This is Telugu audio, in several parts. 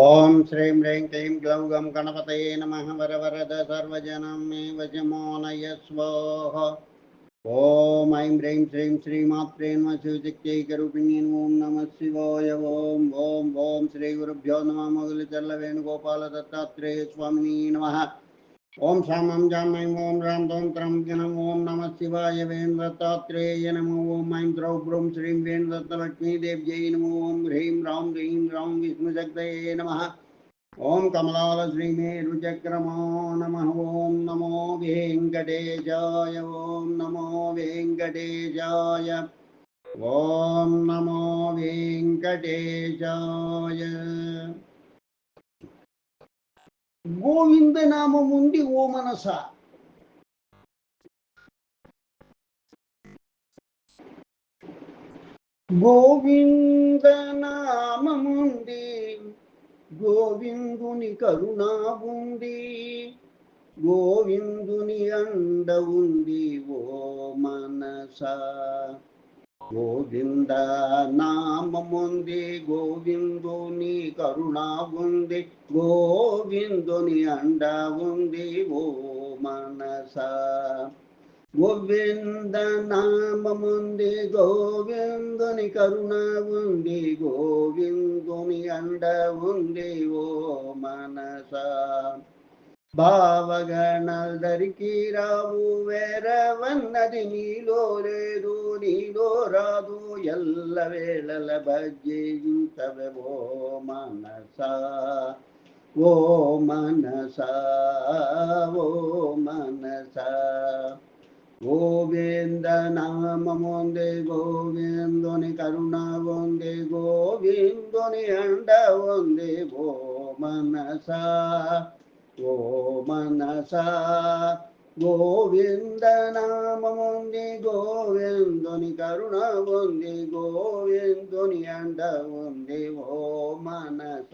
ॐ श्रीं ह्रीं क्लीं ग्लौं गं गणपतये नमः वरवरद सर्वजनं मे वशमो नय स्वाह ॐ ऐं ह्रीं श्रीं श्रीमात्रे नमः शिवशक्त्यैकरूपिणी ॐ नमः शिवाय। ॐ ॐ ॐ श्रीगुरुभ्यो नमः मुगलचल्लवेणुगोपालदत्तात्रेयस्वामिनी नमः। ओम शाम ओम जाम ऐं ओम राम दोम त्रं जनम, ओम नमः शिवाय वेन्द्रतात्रेय नमो, ओम ऐं द्रौ ब्रूं श्रीं वेन्द्रतलक्ष्मीदेव्यै नमो, ओम ह्रीं रां ह्रीं रां विष्णुशक्तये नमः। ॐ कमलालश्रीमेरुचक्रमो नमः ॐ नमो वेङ्कटेशाय, ओम नमो वेङ्कटेशाय ॐ नमो वेङ्कटेशाय। ఓం నమో వెంకటేశాయ ఓ మనస. గోవింద నామముంది గోవిందుని కరుణ ఉంది గోవిందుని అండ ఉంది ఓ మనసా. గోవింద నామముంది గోవిందుని కరుణ ఉంది గోవిందుని అండ ఉంది ఓ మనస. గోవింద నామముంది గోవిందుని కరుణ ఉంది గోవిందుని అండ ఉంది ఓ మనస. భావగణదరికి రావు వేరవన్నది నీలో లేదు నీలో రాదు ఎల్ల వేళల భజించవే ఓ మనస ఓ మనస ఓ మనస గోవింద నామముంది గోవిందుని కరుణ ఉంది గోవిందుని అండ ఉంది ఓ మనస ఓ మనస గోవింద నామముంది గోవిందుని కరుణ ఉంది గోవిందుని అండ ఉంది. ఓ మనస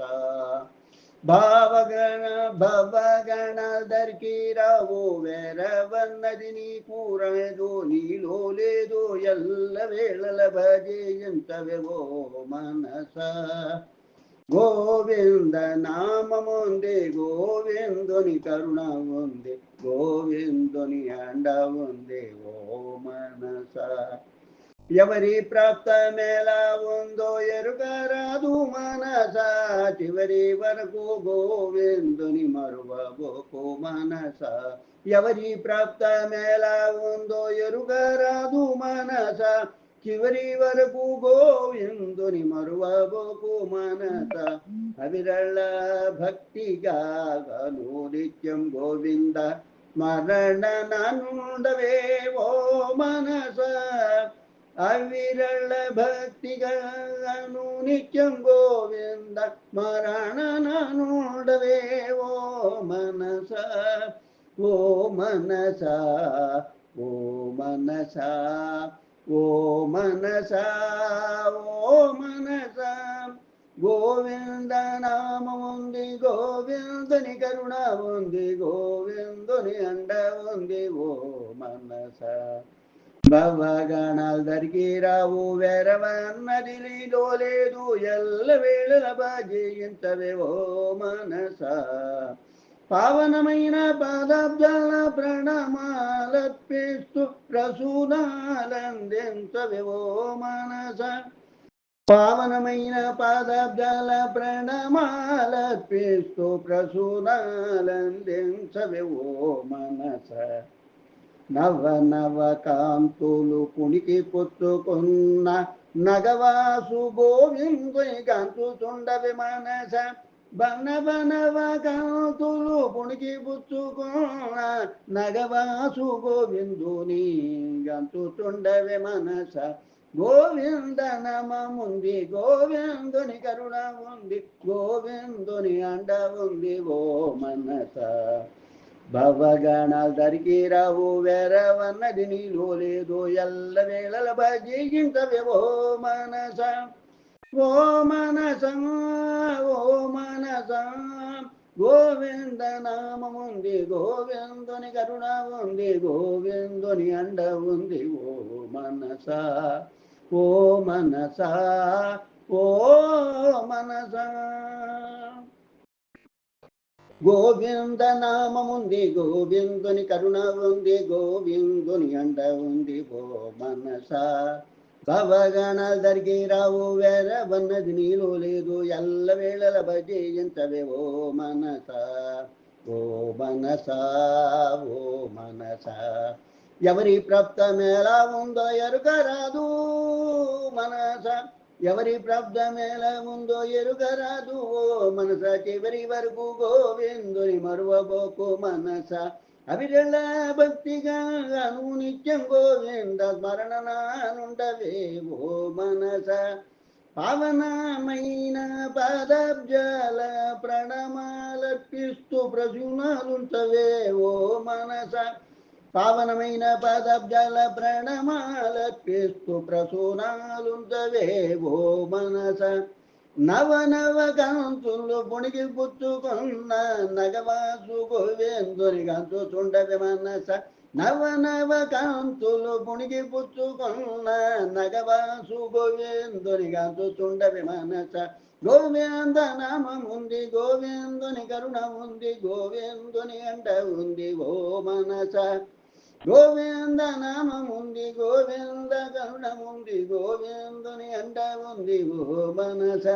భావగణ భవగణ దర్కి రావు వేరవన్నది నీ కూరదు నీలో లేదు ఎల్ల వేళల భజేయంతవే. ఓ మనస గోవింద నామముందే గోవిందుని కరుణ ఉంది గోవిందుని అండ ఉంది ఓ మనస. ఎవరి ప్రాప్త మేళా ఉందో ఎరుగరాదు మనస. చివరి వరకు గోవిందుని మరువబోకు మనస. ఎవరి ప్రాప్త మేళా ఉందో ఎరుగరాదు మనస చివరి వరకు గోవిందుని మరువబోకు మనస అవిరళ భక్తిగా గను నిత్యం గోవింద మరణ నుండవే ఓ మనస అవిరళ భక్తిగాను నిత్యం గోవింద మరణ నుండవే ఓ మనస ఓ మనస ఓ మనస ఓ మనస ఓ మనస గోవింద నామముంది గోవిందుని కరుణ ఉంది గోవిందుని అండ ఉంది ఓ మనస. భవగణాల్దరికి రావు వెరవన్నది నీలో లేదు ఎల్ల వేళల బాజేయించవే ఓ మనస. పావనమైన పాదాబ్జాల ప్రణమాలర్పిస్తూ ప్రసూనాలందించవే ఓ మనస. పావనమైన పాదాబ్జాల ప్రణమాలర్పిస్తూ ప్రసూనాలందించవే ఓ మనస. నవ నవ కాంతులు కునికి పొత్తుకున్న నగవాసు గోవిందుని కాంతుతుండవి మనస. బన కాంతులు పుణికి పుచ్చుకున్న నగవాసు గోవిందుని గంతుతుండవి మనస. గోవింద నమముంది గోవిందుని కరుణ ఉంది గోవిందుని అండ ఉంది ఓ మనస. భవగణదరికి రావు వెరవన్నది నీలో లేదు ఎల్ల వేళల భజించవే ఓ మనస. ఓ మనస ఓ మనస గోవింద నామముంది గోవిందుని కరుణ ఉంది గోవిందుని అండ ఉంది. ఓ మనస ఓ మనస ఓ మనస గోవింద నామముంది గోవిందుని కరుణ ఉంది గోవిందుని అండ ఉంది. ఓ మనస భవగణ దరికి రావు వేరవన్నది నీలో లేదు. ఎల్ల వేళల భజించవే ఓ మనస ఓ మనస ఓ మనస. ఎవరి ప్రాప్తం ఎలా ఉందో ఎరుకరాదు మనస. ఎవరి ప్రాప్తం ఎలా ఉందో ఎరుకరాదు ఓ మనస. చివరి వరకు గోవిందుని మరువబోకు మనస. అవిరళ భక్తిగా అను నిత్యం గోవింద స్మరణనానుండవే ఓ మనస పావనమైన పాదబ్జాల ప్రణమాలర్పిస్తూ ప్రజునాలుంచవే ఓ మనస పావనమైన పదబ్జల ప్రణమాలర్పిస్తూ ప్రసూనాలుంచవే ఓ మనస నవ నవ కాంతులు పుచ్చుకున్న నగవాసు గోవేందుని గంతు చుండవి మనస. నవ కాంతులు పుణికి పుచ్చుకున్న నగవాసు గోవేందుని గంతు చుండవి మనస. గోవింద నామముంది గోవిందుని కరుణ ఉంది గోవిందుని అంట ఉంది ఓ మనస. గోవింద నామముంది గోవింద ఉంది గోవిందుని అంట ఉంది ఓ మనస?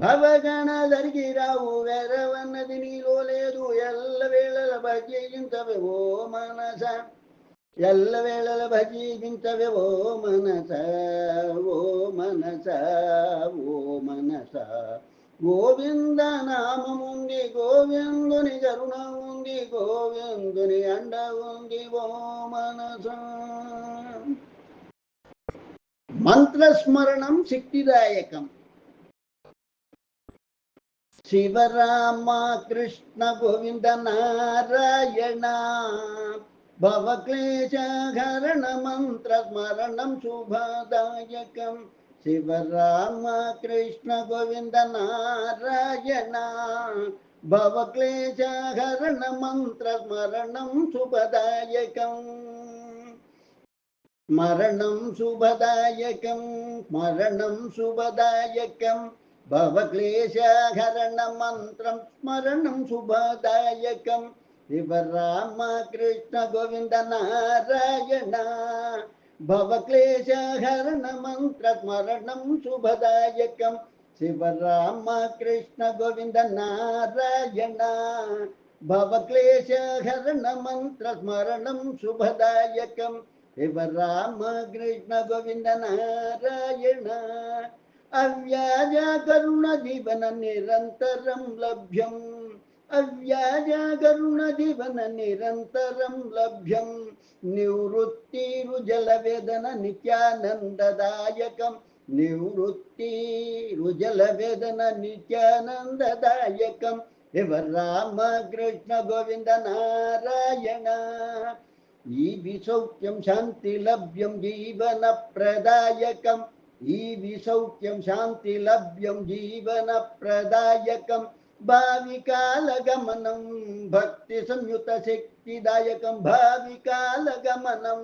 భవగణ జరిగి రావు వెరవన్నది నీలో లేదు. ఎల్ల వేళల భజించవే ఓ మనస? ఎల్ల వేళల భజీవించవే ఓ మనస? ఓ మనస? ఓ మనస? గోవింద నామముంది గోవిందుని కరుణ ఉంది గోవిందుని అండ ఉంది ఓ మనస? మంత్రస్మరణం శక్తిదాయకం. శివరామ కృష్ణ గోవింద నారాయణ భవక్లేశహరణ మంత్రస్మరణం శుభదాయకం. శివరామ కృష్ణ గోవింద నారాయణ భవక్లేశహరణ మంత్రస్మరణం శుభదాయకం. स्मरणं शुभदायकं स्मरणं शुभदायकं भवक्लेशहरणमन्त्रं स्मरणं शुभदायकं शिवरामकृष्णगोविन्दनारायण भवक्लेशहरणमन्त्रस्मरणं शुभदायकं शिवरामकृष्णगोविन्दनारायण भवक्लेशहरणमन्त्रस्मरणं शुभदायकम् మంత్ర రామ కృష్ణ గోవింద నారాయణ అవ్యాజ కరుణ దీవన నిరంతరం లభ్యం. అవ్యాజ కరుణ దీవన నిరంతరం లభ్యం. నివృత్తిరు జల వేదన నిత్యానందదాయకం నివృత్తి రుజల వేదన నిత్యానందదాయకం. శివ రామ కృష్ణ గోవింద నారాయణ ఈ విసౌఖ్యం శాంతి లభ్యం జీవన ప్రదాయకం ఈ విసౌఖ్యం శాంతి లభ్యం జీవన ప్రదాయకం భావికాల గమనం భక్తి సంయుత శక్తిదాయకం భావికాల గమనం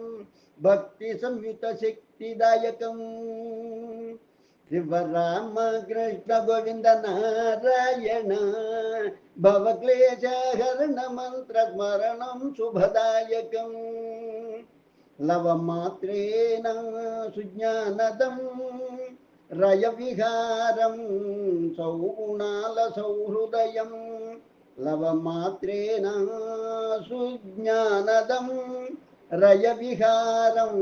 భక్తి సంయుత శక్తిదాయకం శివరామ కృష్ణ గోవింద నారాయణ భవక్లేశహరణ మంత్ర స్మరణం శుభదాయకం లవమాత్రేణ సుజ్ఞానదం రయ విహారం సౌగుణాల రయ విహారం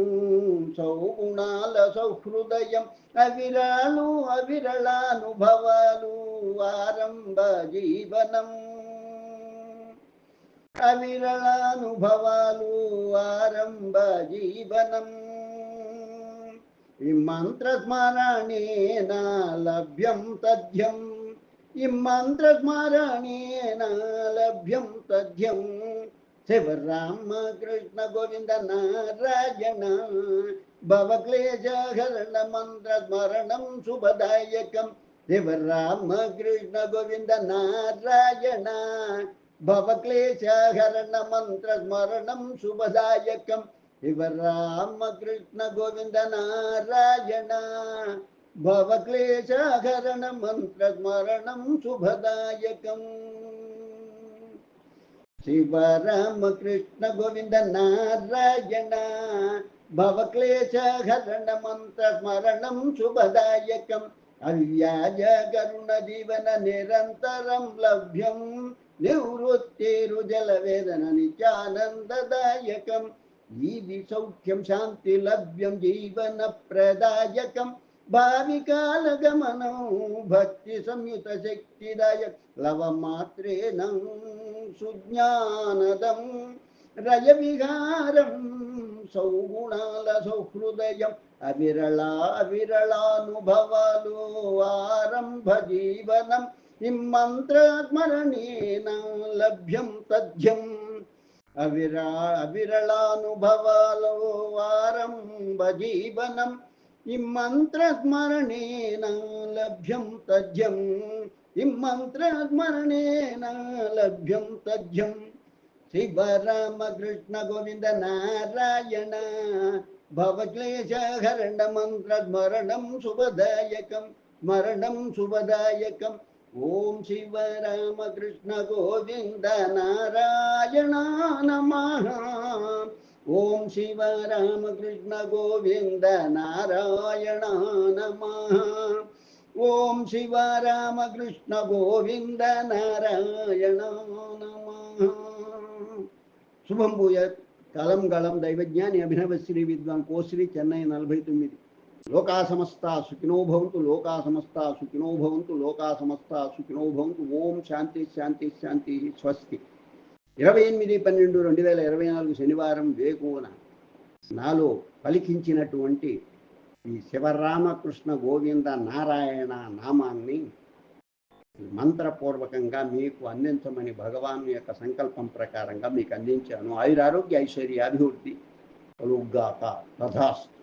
సౌగుణాల సౌహృదయం అవిరాలు అవిరళానుభవాలు ఆరంభ జీవనం అవిరళానుభవాలు ఆరంభ జీవనం ఈ మంత్రస్మరణేన లభ్యం తథ్యం ఈ మంత్రస్మరణేన లభ్యం తథ్యం శివరామ కృష్ణ గోవింద నారాయణ భవక్లేశహరణ మంత్ర స్మరణం శుభదాయకం. శివరామ కృష్ణ గోవింద నారాయణ భవక్లేశహరణ మంత్ర స్మరణం శుభదాయకం. శివరామ కృష్ణ గోవింద నారాయణ భవక్లేశహరణ మంత్ర స్మరణం శుభదాయకం. శివరామకృష్ణ గోవింద నారాయణ భవక్లేశహరణ స్మరణం శుభదాయకం అవ్యాజ కరుణ జీవన నిరంతరం లభ్యం నివృత్తిరు జల వేదన నిత్యానందదాయకం ఇది సౌఖ్యం శాంతి లభ్యం జీవన ప్రదాయకం భావికాల గమనం భక్తి సంయుత శక్తిదాయక లవమాత్రేణ సుజ్ఞానదం రయ విహారం సౌగుణాల సౌహృదయం అవిరళ అవిరళానుభవాలు ఆరంభ జీవనం ఇమ్మంత్రస్మరణేన లభ్యం తథ్యం. అవిరా అవిరళానుభవాలు ఆరంభ జీవనం ఇమ్మంత్రస్మరణేన లభ్యం తథ్యం ఇమ్మంత్రస్మరణేన లభ్యం తథ్యం శివరామకృష్ణ గోవింద నారాయణ భవక్లేశహరణ మంత్రస్మరణం శుభదాయకం స్మరణం శుభదాయకం ఓం శివరామకృష్ణ గోవింద నారాయణ నమః ఓం శివరామకృష్ణ గోవింద నారాయణ నమః ఓం శివరామకృష్ణ గోవింద నారాయణ నమః శుభం భూయత్ కలం గళం దైవజ్ఞాని అభినవ శ్రీ విద్వాన్ కోశ్రీ చెన్నై నలభై తొమ్మిది లోకా సమస్త సుఖినో భవంతు లోకా సమస్త సుఖినో భవంతు లోకా సమస్త సుఖినో భవంతు ఓం శాంతి శాంతి శాంతి స్వస్తి ఇరవై ఎనిమిది పన్నెండు రెండు వేల ఇరవై నాలుగు శనివారం వేకువన నాలో పలికించినటువంటి ఈ శివరామకృష్ణ గోవింద నారాయణ నామాన్ని మంత్రపూర్వకంగా మీకు అందించమని భగవాన్ యొక్క సంకల్పం ప్రకారంగా మీకు అందించాను. ఆయురారోగ్య ఐశ్వర్య అభివృద్ధి కలుగ్గాక తథాస్తు.